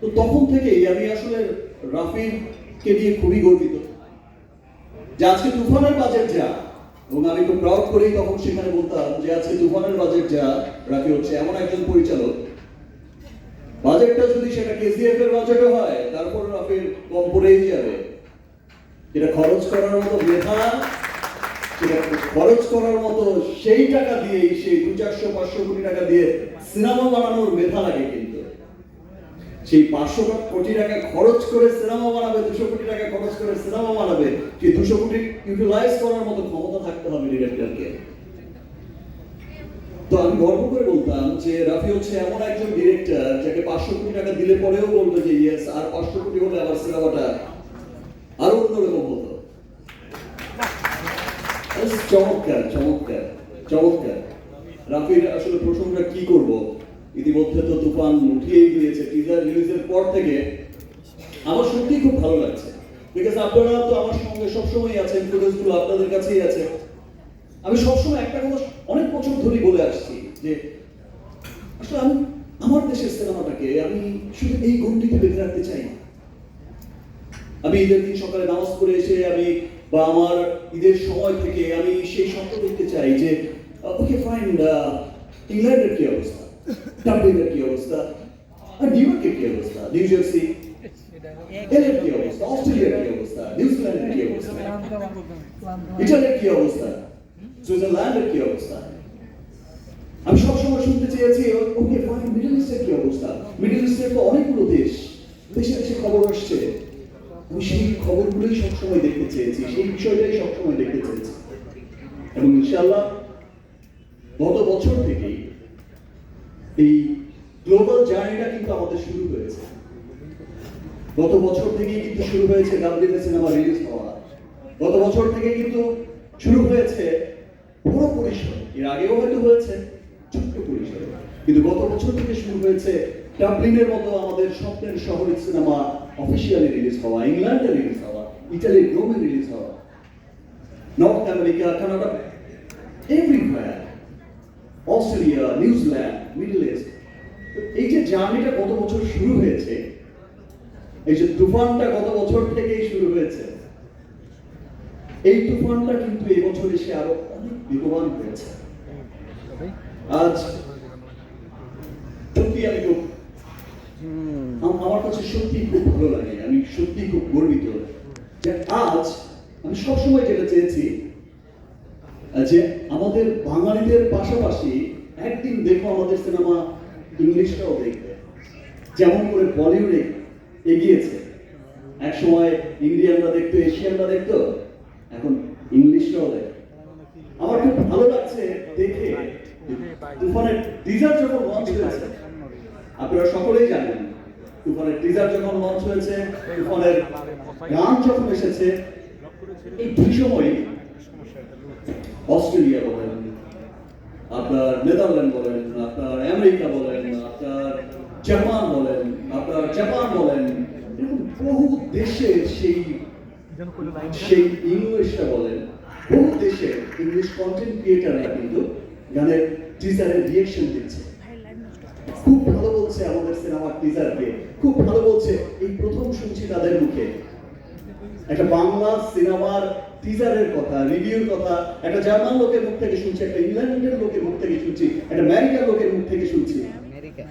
তো তখন থেকেই আমি আসলে রাফির কে নিয়ে খুবই গর্বিত। যে আজকে তুফানের বাজেট যা, এবং আমি খুব প্রাউড করেই তখন সেখানে বলতাম যে আজকে তুফানের বাজেট যা, রাফি হচ্ছে এমন একজন পরিচালক। বাজেটটা যদি সেটা কেসিএফ এর হয়, তারপর রাফির কম পড়েই যাবে। এটা খরচ করার মতো মেধা খরচ করার মতো সেই টাকা দিয়েই সেই দু চারশো, পাঁচশো কোটি টাকা দিয়ে সিনেমা বানানোর মেধা লাগে সেই পাঁচশো কোটি টাকা খরচ করে সিনেমা বানাবে, দুশো কোটি টাকা খরচ করে সিনেমা বানাবে, সেই দুশো কোটি ইউটিলাইজ করার মতো ক্ষমতা থাকতে হবে ডিরেক্টরকে তো আমি গর্ব করে বলতাম যে রাফি হচ্ছে এমন একজন ডিরেক্টর যাকে পাঁচশো কোটি টাকা দিলে পরেও বলবে যে ইয়েস আর পাঁচশো কোটি হলে আবার সিনেমাটা আরও অন্যরকম হতো। চমৎকার চমৎকার চমৎকার। রাফির আসলে প্রশংসা কি করব? ইতিমধ্যে তো তুফান উঠিয়েই দিয়েছে টিজার রিলিজের পর থেকে আমার সত্যি খুব ভালো লাগছে। বিকজ আপনারা তো আমার সঙ্গে সবসময় আছেন ফুটেজগুলো আপনাদের কাছেই আছে। আমি সবসময় একটা কথা অনেক বছর ধরেই বলে আসছি যে, আসলে আমি, আমার দেশের সিনেমাটাকে আমি শুধু এই গণ্ডিতে বেঁধে রাখতে চাই না। আমি ঈদের দিন সকালে নামাজ পড়ে এসে আমি বা আমার ঈদের সময় থেকে আমি সেই স্বপ্ন দেখতে চাই যে ওকে ফাইন ইংল্যান্ডের কি অবস্থা? ডাব্লিনের কি অবস্থা? আর নিউ ইয়র্কের কি অবস্থা? New Jersey? এলের কি অবস্থা? অস্ট্রেলিয়ার কি অবস্থা? নিউজিল্যান্ডের কি অবস্থা? ইটালির কি অবস্থা? সুইজারল্যান্ডের কি অবস্থা? আমি সবসময় শুনতে চেয়েছি, ওকে ফাইন মিডল ইস্টের কি অবস্থা? মিডল ইস্টের তো অনেকগুলো দেশ। দেশে দেশে খবর আসছে। আমি সেই খবরগুলোই সবসময় দেখতে চেয়েছি, সেই বিষয়টাই সবসময় দেখতে চেয়েছি। এবং ইনশাআল্লাহ, গত বছর থেকেই এই গ্লোবাল জার্নিটা কিন্তু আমাদের শুরু হয়েছে। গত বছর থেকেই কিন্তু শুরু হয়েছে ডাব্লিউএ সিনেমা রিলিজ হওয়া। গত বছর থেকে কিন্তু শুরু হয়েছে পুরো পরিসর। এর আগেও হয়তো হয়েছে, ছোট্ট পরিসরে। কিন্তু গত বছর থেকে শুরু হয়েছে ডাবলিনের মতো আমাদের স্বপ্নের শহরের সিনেমা অফিসিয়ালি রিলিজ হওয়া ইংল্যান্ডে রিলিজ হওয়া ইটালির রোমে রিলিজ হওয়া। North America Canada everywhere Australia New Zealand Middle East এই যে জার্নিটা গত বছর শুরু হয়েছে? এই যে তুফানটা গত বছর থেকেই শুরু হয়েছে? এই তুফানটা কিন্তু এই বছর এসে আরও অনেক বেগবান হয়েছে। আজ সত্যি আমি খুব আমার কাছে সত্যি খুব ভালো লাগে, আমি সত্যি খুব গর্বিত যে আজ আমি সবসময় যেটা চেয়েছি, যে আমাদের বাঙালিদের পাশাপাশি একদিন দেখো আমাদের সিনেমা ইংলিশটাও দেখবে। যেমন করে বলিউডে এগিয়েছে। এক সময় ইন্ডিয়ানরা দেখতো, এশিয়ানরা দেখতো, এখন ইংলিশটাও দেখে। আমার খুব ভালো লাগছে দেখে তুফানের টিজার যখন লঞ্চ হয়েছে, আপনারা সকলেই জানেন, তুফানের টিজার যখন লঞ্চ হয়েছে, তুফানের গান যখন এসেছে, এই দুই সময় অস্ট্রেলিয়া বলেন আপনার নেদারল্যান্ড বলেন, আপনার আমেরিকা বলেন, আপনার জাপান বলেন, আপনার জাপান বলেন এরকম বহু দেশে সেই সেই ইংলিশটা বলেন, বহু দেশে ইংলিশ কন্টেন্ট ক্রিয়েটাররা কিন্তু গানের টিজারের রিয়েকশন দিচ্ছে। খুব ভালো বলছে আমাদের সিনেমার টিজারকে খুব ভালো বলছে। এই প্রথম শুনছি তাদের মুখে। একটা বাংলা সিনেমার টিজারের কথা রিভিউর কথা একটা জার্মান লোকের মুখ থেকে শুনছি একটা ইংল্যান্ডের লোকের মুখ থেকে শুনছি একটা আমেরিকার লোকের মুখ থেকে শুনছি। আমেরিকা